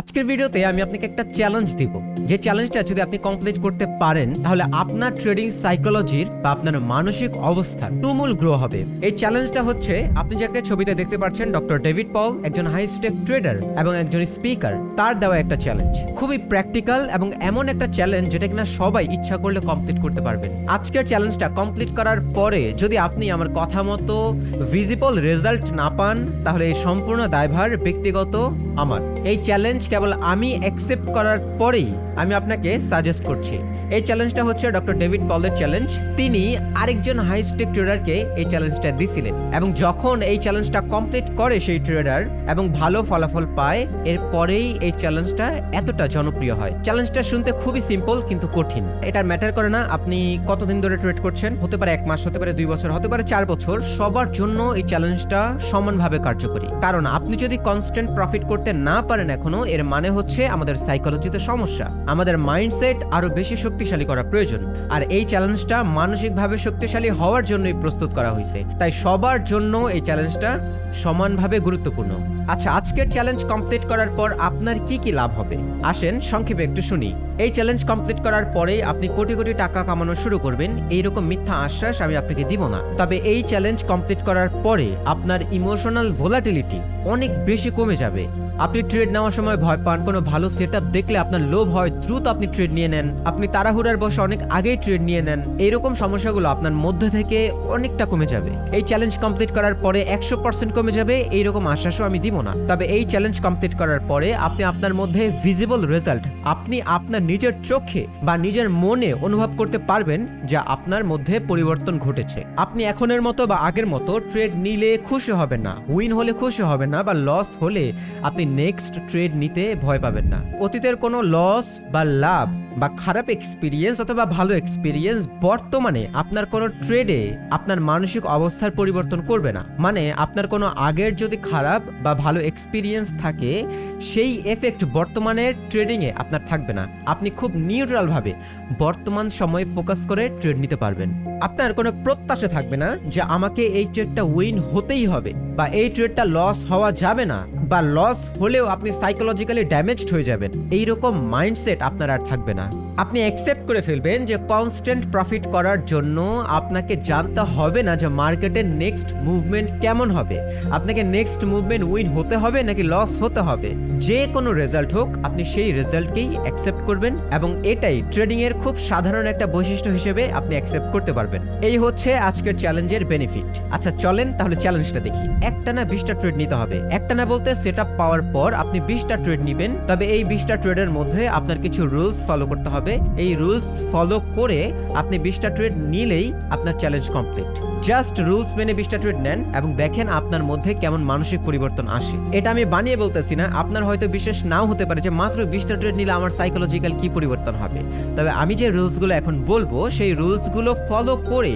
আজকের ভিডিওতে আমি আপনাকে একটা চ্যালেঞ্জ দিব। যে চ্যালেঞ্জটা যদি আপনি কমপ্লিট করতে পারেন, তাহলে আপনার ট্রেডিং সাইকোলজির বা আপনার মানসিক অবস্থা তুমুল গ্রো হবে। এই চ্যালেঞ্জটা হচ্ছে, আপনি যাকে ছবিতে দেখতে পাচ্ছেন ডক্টর ডেভিড পল একজন হাই স্টেক ট্রেডার এবং একজন স্পিকার তার দেওয়া একটা চ্যালেঞ্জ খুবই প্র্যাকটিক্যাল এবং এমন একটা চ্যালেঞ্জ যেটা কিনা সবাই ইচ্ছা করলে কমপ্লিট করতে পারবেন। আজকের চ্যালেঞ্জটা কমপ্লিট করার পরে যদি আপনি আমার কথা মতো ভিজিবল রেজাল্ট না পান, তাহলে এই সম্পূর্ণ দায়ভার, ব্যক্তিগত আমার। এই চ্যালেঞ্জ কেবল আমি অ্যাকসেপ্ট করার পরেই আমি আপনাকে সাজেস্ট করছি। এই চ্যালেঞ্জটা হচ্ছে ডক্টর ডেভিড পলের চ্যালেঞ্জ তিনি আরেকজন হাই স্টেক ট্রেডারকে এই চ্যালেঞ্জটা দিছিলেন এবং যখন এই চ্যালেঞ্জটা কমপ্লিট করে সেই ট্রেডার এবং ভালো ফলাফল পায় এরপরেই এই চ্যালেঞ্জটা এতটা জনপ্রিয় হয়। চ্যালেঞ্জটা শুনতে খুবই সিম্পল কিন্তু কঠিন। এটা ম্যাটার করে না, আপনি কতদিন ধরে ট্রেড করছেন? হতে পারে এক মাস, হতে পারে দুই বছর, হতে পারে চার বছর। সবার জন্য এই চ্যালেঞ্জটা সমানভাবে কার্যকরী। কারণ আপনি যদি কনস্ট্যান্ট প্রফিট করতে না পারেন এখনও, এর মানে হচ্ছে আমাদের সাইকোলজিতে সমস্যা। আমাদের মাইন্ডসেট আরও বেশি শক্তিশালী করা প্রয়োজন। আর এই চ্যালেঞ্জটা মানসিকভাবে শক্তিশালী হওয়ার জন্যই প্রস্তুত করা হয়েছে। তাই সবার জন্য এই চ্যালেঞ্জটা সমানভাবে গুরুত্বপূর্ণ। আচ্ছা আজকের চ্যালেঞ্জ কমপ্লিট করার পর আপনার কি কি লাভ হবে? আসেন, সংক্ষেপে একটু শুনি। এই চ্যালেঞ্জ কমপ্লিট করার পরেই আপনি কোটি কোটি টাকা কামানো শুরু করবেন। এইরকম মিথ্যা আশ্বাস আমি আপনাকে দিব না। তবে এই চ্যালেঞ্জ কমপ্লিট করার পরে আপনার ইমোশনাল ভোলাটিলিটি অনেক বেশি কমে যাবে। আপনি ট্রেড নেওয়ার সময় ভয় পান, কোনো ভালো সেট দেখলে আপনার লোভ হয়, দ্রুত আপনি ট্রেড নিয়ে নেন। আপনি তাড়াহুড়ার বসে অনেক আগেই ট্রেড নিয়ে নেন। এইরকম সমস্যাগুলো আপনার মধ্যে থেকে অনেকটা কমে যাবে। এই চ্যালেঞ্জ কমপ্লিট করার পরে একশো পার্সেন্ট কমে যাবে, এইরকম আশ্বাসও আমি দিব না। তবে এই চ্যালেঞ্জ কমপ্লিট করার পরে আপনি আপনার মধ্যে ভিজিবল রেজাল্ট আপনি আপনার নিজের চোখে বা নিজের মনে অনুভব করতে পারবেন যা আপনার মধ্যে পরিবর্তন ঘটেছে। আপনি এখনের মতো বা আগের মতো ট্রেড নিলে খুশি হবেন না, উইন হলে খুশি হবেন না বা লস হলে আপনি নেক্সট ট্রেড নিতে ভয় পাবেন না। অতীতের কোনো লস বা লাভ বা খারাপ এক্সপিরিয়েন্স অথবা ভালো এক্সপিরিয়েন্স বর্তমানে আপনার কোনো ট্রেডে আপনার মানসিক অবস্থার পরিবর্তন করবে না। মানে আপনার কোনো আগের যদি খারাপ বা ভালো এক্সপিরিয়েন্স থাকে, সেই এফেক্ট বর্তমানের ট্রেডিংয়ে আপনার থাকবে না। আপনি খুব নিউট্রাল ভাবে বর্তমান সময়ে ফোকাস করে ট্রেড নিতে পারবেন। আপনার কোনো প্রত্যাশা থাকবে না যে আমাকে এই ট্রেডটা উইন হতেই হবে বা এই ট্রেডটা লস হওয়া যাবে না বা লস হলেও আপনি সাইকোলজিক্যালি ড্যামেজড হয়ে যাবেন। এইরকম মাইন্ডসেট আপনার আর থাকবে না। আপনি অ্যাকসেপ্ট করে ফেলবেন যে কনস্ট্যান্ট প্রফিট করার জন্য আপনাকে জানতে হবে না যে মার্কেটের নেক্সট মুভমেন্ট কেমন হবে। আপনাকে নেক্সট মুভমেন্ট উইন হতে হবে নাকি লস হতে হবে? যে কোনো রেজাল্ট হোক, আপনি সেই রেজাল্টকেই অ্যাকসেপ্ট করবেন এবং এটাই ট্রেডিং এর খুব সাধারণ একটা বৈশিষ্ট্য হিসেবে আপনি অ্যাকসেপ্ট করতে পারবেন। এই হচ্ছে আজকের চ্যালেঞ্জের বেনিফিট আচ্ছা চলেন তাহলে চ্যালেঞ্জটা দেখি। একটানা বিশটা ট্রেড নিতে হবে। একটানা বলতে সেট পাওয়ার পর আপনি বিশটা ট্রেড নিবেন, তবে এই বিশটা ট্রেডের মধ্যে আপনার কিছু রুলস ফলো করতে হবে। এই রুলস ফলো করে আপনি বিশটা ট্রেড নিলেই আপনার চ্যালেঞ্জ কমপ্লিট জাস্ট রুলস মেনে বিশটা ট্রেড নেন এবং দেখেন আপনার মধ্যে কেমন মানসিক পরিবর্তন আসে। এটা আমি বানিয়ে বলতেছি না, আপনার হয়তো বিশেষ নাও হতে পারে যে মাত্র বিশটা ট্রেড নিলে আমার সাইকোলজিক্যাল কি পরিবর্তন হবে। তবে আমি যে রুলসগুলো এখন বলব, সেই রুলসগুলো ফলো করে,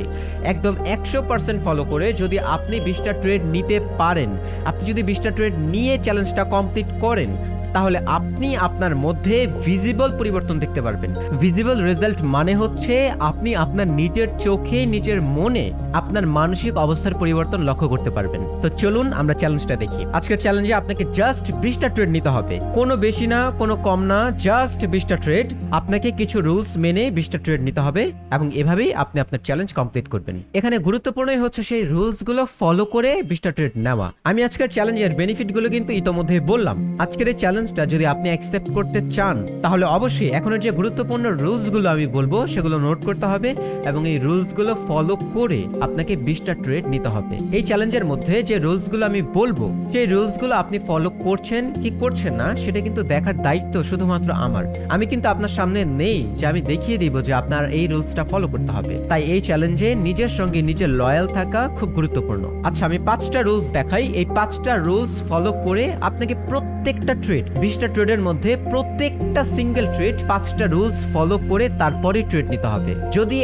একদম একশো পার্সেন্ট ফলো করে যদি আপনি বিশটা ট্রেড নিতে পারেন, আপনি যদি বিশটা ট্রেড নিয়ে চ্যালেঞ্জটা কমপ্লিট করেন, তাহলে আপনি আপনার মধ্যে ভিজিবল পরিবর্তন দেখতে পারবেন। ভিজিবল রেজাল্ট মানে হচ্ছে আপনি আপনার নিজের চোখে, নিজের মনে আপনার মানসিক অবস্থার পরিবর্তন লক্ষ্য করতে পারবেন। তো চলুন আমরা চ্যালেঞ্জটা দেখি। আজকের চ্যালেঞ্জে আপনাকে জাস্ট বিশটা ট্রেড নিতে হবে। কোনো বেশি না, কোনো কম না জাস্ট বিশটা ট্রেড আপনাকে কিছু রুলস মেনে বিশটা ট্রেড নিতে হবে এবং এভাবেই আপনি আপনার চ্যালেঞ্জ কমপ্লিট করবেন। এখানে গুরুত্বপূর্ণই হচ্ছে সেই রুলসগুলো ফলো করে বিশটা ট্রেড নেওয়া। আমি আজকের চ্যালেঞ্জের বেনিফিটগুলো কিন্তু ইতোমধ্যে বললাম। আজকের এই চ্যালেঞ্জটা যদি আপনি অ্যাকসেপ্ট করতে চান, তাহলে অবশ্যই এখনের যে গুরুত্বপূর্ণ রুলসগুলো আমি বলব, সেগুলো নোট করতে হবে এবং এই রুলসগুলো ফলো করে আপনাকে বিশটা ট্রেড নিতে হবে। এই চ্যালেঞ্জের মধ্যে যে রুলসগুলো আমি বলব, সেই রুলসগুলো আপনি ফলো করছেন কি করছেন না, সেটা কিন্তু দেখার দায়িত্ব শুধুমাত্র আমার। আমি কিন্তু আপনার সামনে নেই যে আমি দেখিয়ে দিব যে আপনার এই রুলসটা ফলো করতে হবে। তাই এই চ্যালেঞ্জে নিজের সঙ্গে নিজের লয়াল থাকা খুব গুরুত্বপূর্ণ। আচ্ছা আমি পাঁচটা রুলস দেখাই। এই পাঁচটা রুলস ফলো করে আপনাকে প্রত্যেকটা ট্রেড বিশটা ট্রেডের মধ্যে প্রত্যেকটা সিঙ্গেল ট্রেড পাঁচটা রুলস ফলো করে তারপরে ট্রেড নিতে হবে। যদি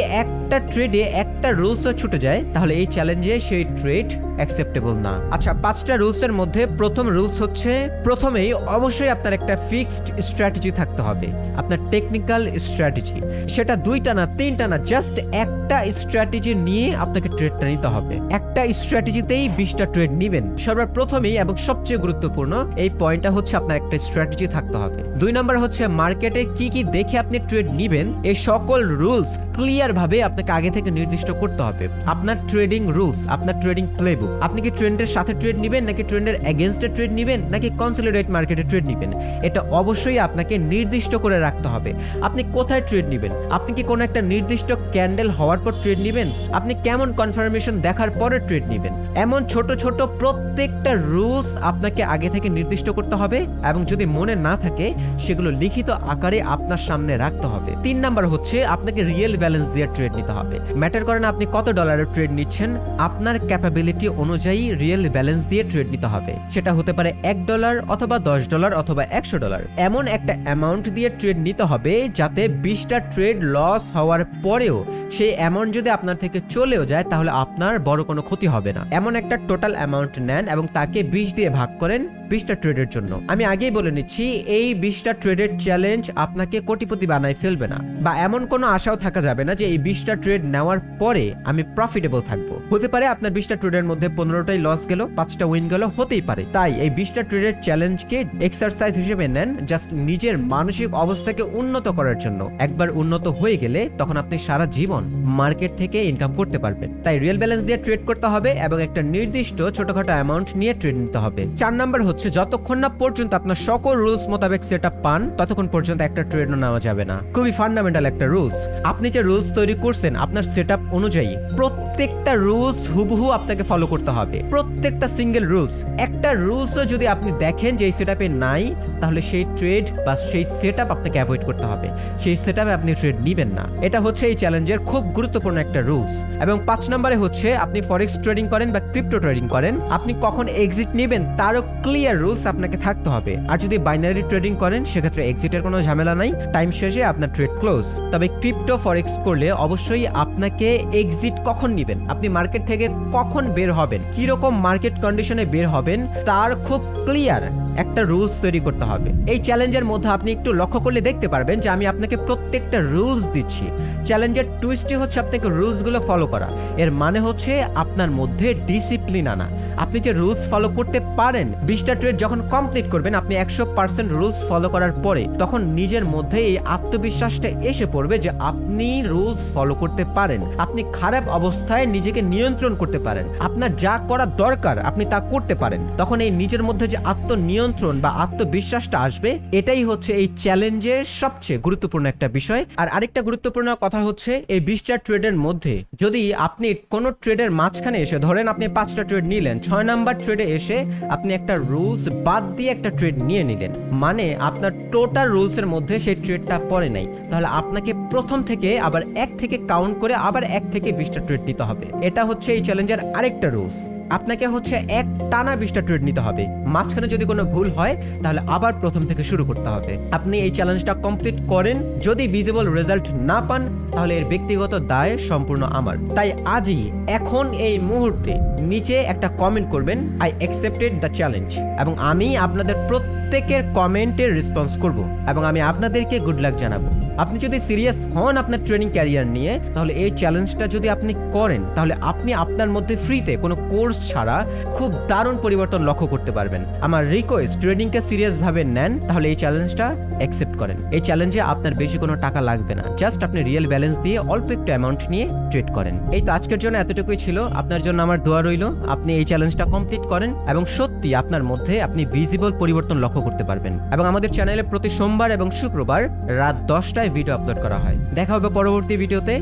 একটা ট্রেডে একটা রুলসও ছুটে যায়, তাহলে এই চ্যালেঞ্জে সেই ট্রেড অ্যাকসেপ্টেবল না। আচ্ছা পাঁচটা রুলস এর মধ্যে প্রথম রুলস হচ্ছে, প্রথমেই অবশ্যই আপনার একটা ফিক্সড স্ট্র্যাটেজি থাকতে হবে, আপনার টেকনিক্যাল স্ট্র্যাটেজি সেটা দুইটা না, তিনটা না জাস্ট একটা স্ট্র্যাটেজি নিয়ে আপনাকে ট্রেডটা নিতে হবে। একটা স্ট্র্যাটেজিতেই বিশটা ট্রেড নেবেন। সর্বপ্রথমেই এবং সবচেয়ে গুরুত্বপূর্ণ, এই পয়েন্টটা হচ্ছে আপনার একটা স্ট্র্যাটেজি থাকতে হবে। দুই নম্বর হচ্ছে মার্কেটে কি কি দেখে আপনি ট্রেড নেবেন, এই সকল রুলস ক্লিয়ার ভাবে আপনাকে আগে থেকে নির্দিষ্ট করতে হবে। আপনার ট্রেডিং রুলস আপনার ট্রেডিং প্লেবুক আপনি কি ট্রেন্ডের সাথে ট্রেড নেবেন, নাকি ট্রেন্ডের এগেনস্টে ট্রেড নেবেন, নাকি কনসলিডেট মার্কেটে ট্রেড নেবেন? এটা অবশ্যই আপনাকে নির্দিষ্ট করে রাখতে হবে। আপনি কোথায় ট্রেড নেবেন? আপনি কি কোনো একটা নির্দিষ্ট ক্যান্ডেল হওয়ার পর ট্রেড নেবেন? আপনি কেমন কনফার্মেশন দেখার পরে ট্রেড নেবেন? এমন ছোট ছোট প্রত্যেকটা রুলস আপনাকে আগে থেকে নির্দিষ্ট করতে হবে এবং যদি মনে না থাকে, সেগুলো লিখিত আকারে আপনার সামনে রাখতে হবে। তিন নাম্বার হচ্ছে, আপনাকে রিয়েল ব্যালেন্স দিয়ে ট্রেড নিতে হবে। ম্যাটার করে না আপনি কত ডলারের ট্রেড নিচ্ছেন, আপনার ক্যাপাবিলিটি অনুযায়ী রিয়েল ব্যালেন্স দিয়ে ট্রেড নিতে হবে। সেটা হতে পারে এক ডলার অথবা দশ ডলার অথবা একশো ডলার এমন একটা অ্যামাউন্ট দিয়ে ট্রেড নিতে হবে যাতে বিশটা ট্রেড লস হওয়ার পরেও সেই অ্যামাউন্ট যদি আপনার থেকে চলেও যায়, তাহলে আপনার বড় কোনো ক্ষতি হবে না। এমন একটা টোটাল অ্যামাউন্ট নেন এবং তাকে বিশ দিয়ে ভাগ করেন বিশটা ট্রেডের জন্য। আমি আগেই বলে নিচ্ছি, এই বিশটা ট্রেডের চ্যালেঞ্জ আপনাকে কোটিপতি বানায় ফেলবে না। বা এমন কোনো আশাও থাকা যাবে না যে এই বিশটা ট্রেড নেওয়ার পরে আমি প্রফিটেবল থাকব। হতে পারে আপনার বিশটা ট্রেডের মধ্যে পনেরোটাই লস গেল, পাঁচটা উইন গেল, হতেই পারে। তাই এই বিশটা ট্রেডের চ্যালেঞ্জকে এক্সারসাইজ হিসেবে নেন জাস্ট নিজের মানসিক অবস্থাকে উন্নত করার জন্য। একবার উন্নত হয়ে গেলে তখন আপনি সারা জীবন মার্কেট থেকে ইনকাম করতে পারবেন। তাই রিয়েল ব্যালেন্স দিয়ে ট্রেড করতে হবে এবং একটা নির্দিষ্ট ছোটখাটো অ্যামাউন্ট নিয়ে ট্রেড নিতে হবে। চার নাম্বার হচ্ছে, যতক্ষণ না পর্যন্ত আপনার সকল রুলস মোতাবেক সেট পান, ততক্ষণ পর্যন্ত একটা ট্রেডও নেওয়া যাবে না। খুবই ফান্ডামেন্টাল একটা রুলস আপনি যে রুলস তৈরি করছেন আপনার সেট অনুযায়ী প্রত্যেকটা রুলস হুবহু আপনাকে ফলো করতে হবে। প্রত্যেকটা সিঙ্গেল রুলস একটা রুলসও যদি আপনি দেখেন যে এই সেট নাই, তাহলে সেই ট্রেড বা সেই সেট আপনাকে অ্যাভয়েড করতে হবে। সেই সেট আপনি ট্রেড নেবেন না। এটা হচ্ছে এই চ্যালেঞ্জের খুব গুরুত্বপূর্ণ একটা রুলস এবং পাঁচ নম্বরে হচ্ছে আপনি ফরেক্স ট্রেডিং করেন বা ক্রিপ্টো ট্রেডিং করেন, আপনি কখন এক্সিট নেবেন তারও ক্লিয়ার রুলস আপনাকে থাকতে হবে। আর যদি বাইনারি ট্রেডিং করেন, সেক্ষেত্রে এক্সিটের কোনো ঝামেলা নাই। টাইম শেষে আপনার ট্রেড ক্লোজ তবে ক্রিপ্টো ফরেক্স করলে অবশ্যই আপনাকে এক্সিট কখন নেবেন? আপনি মার্কেট থেকে কখন বের হবেন? কীরকম মার্কেট কন্ডিশনে বের হবেন? তার খুব ক্লিয়ার একটা রুলস তৈরি করতে হবে। এই চ্যালেঞ্জের মধ্যে আপনি একটু লক্ষ্য করলে দেখতে পারবেন যে আমি আপনাকে প্রত্যেকটা রুলস দিচ্ছি। চ্যালেঞ্জের টুইস্টই হচ্ছে আপনাকে রুলসগুলো ফলো করা। এর মানে হচ্ছে আপনার মধ্যে ডিসিপ্লিন আনা। আপনি যে রুলস ফলো করতে পারেন, বিশটা ট্রেড যখন কমপ্লিট করবেন, আপনি একশো পার্সেন্ট রুলস ফলো করার পরে তখন নিজের মধ্যে এই আত্মবিশ্বাসটা এসে পড়বে যে আপনি রুলস ফলো করতে পারেন। আপনি খারাপ অবস্থায় নিজেকে নিয়ন্ত্রণ করতে পারেন। আপনার যা করা দরকার, আপনি তা করতে পারেন। তখন এই নিজের মধ্যে যে আত্মনিয়ন্ত্রণ বা আত্মবিশ্বাসটা আসবে, এটাই হচ্ছে এই চ্যালেঞ্জের সবচেয়ে গুরুত্বপূর্ণ একটা বিষয়। আর আরেকটা গুরুত্বপূর্ণ কথা হচ্ছে এই বিশটা ট্রেডের মধ্যে, যদি আপনি কোনো ট্রেডের মাঝখানে এসে, ধরেন আপনি পাঁচটা ট্রেড নিলেন, ছয় নাম্বার ট্রেডে এসে আপনি একটা রুলস বাদ দিয়ে একটা ট্রেড নিয়ে নিলেন মানে আপনার টোটাল রুলসের মধ্যে সেই ট্রেডটা পড়ে নাই, তাহলে আপনাকে প্রথম থেকে আবার এক থেকে কাউন্ট করে আবার এক থেকে বিশটা ট্রেড নিতে হবে। এটা হচ্ছে এই চ্যালেঞ্জের আরেকটা রুলস। আপনাকে হচ্ছে এক টানা বিশটা ট্রেড নিতে হবে। মাঝখানে যদি কোনো ভুল হয়, তাহলে আবার প্রথম থেকে শুরু করতে হবে। আপনি এই চ্যালেঞ্জটা কমপ্লিট করেন। যদি ভিজিবল রেজাল্ট না পান, তাহলে এর ব্যক্তিগত দায় সম্পূর্ণ আমার। তাই আজই, এখন এই মুহূর্তে নিচে একটা কমেন্ট করবেন আই অ্যাকসেপ্টেড দ্য চ্যালেঞ্জ এবং আমি আপনাদের প্রত্যেকের কমেন্টের রেসপন্স করব এবং আমি আপনাদেরকে গুড লাক জানাব। আপনি যদি সিরিয়াস হন আপনার ট্রেনিং ক্যারিয়ার নিয়ে, তাহলে এই চ্যালেঞ্জটা যদি আপনি করেন, তাহলে আপনি আপনার মধ্যে ফ্রিতে কোনো কোর্স ছাড়া খুব দারুণ পরিবর্তন লক্ষ্য করতে পারবেন। আমার রিকোয়েস্ট ট্রেডিংকে সিরিয়াস ভাবে নেন, তাহলে এই চ্যালেঞ্জটা অ্যাকসেপ্ট করেন। এই চ্যালেঞ্জে আপনার বেশি কোনো টাকা লাগবে না। জাস্ট আপনি রিয়েল ব্যালেন্স দিয়ে অল্প একটু অ্যামাউন্ট নিয়ে ট্রেড করেন। এই তো আজকের জন্য এতটুকুই ছিল। আপনার জন্য আমার দোয়া রইল। আপনি এই চ্যালেঞ্জটা কমপ্লিট করেন এবং সত্যি আপনার মধ্যে আপনি ভিজিবল পরিবর্তন লক্ষ্য করতে পারবেন। এবং আমাদের চ্যানেলে প্রতি সোমবার এবং শুক্রবার রাত দশটায় ভিডিও আপলোড করা হয়। দেখা হবে পরবর্তী ভিডিওতে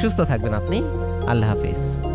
সুস্থ থাকবেন আপনি। আল্লাহ হাফিজ।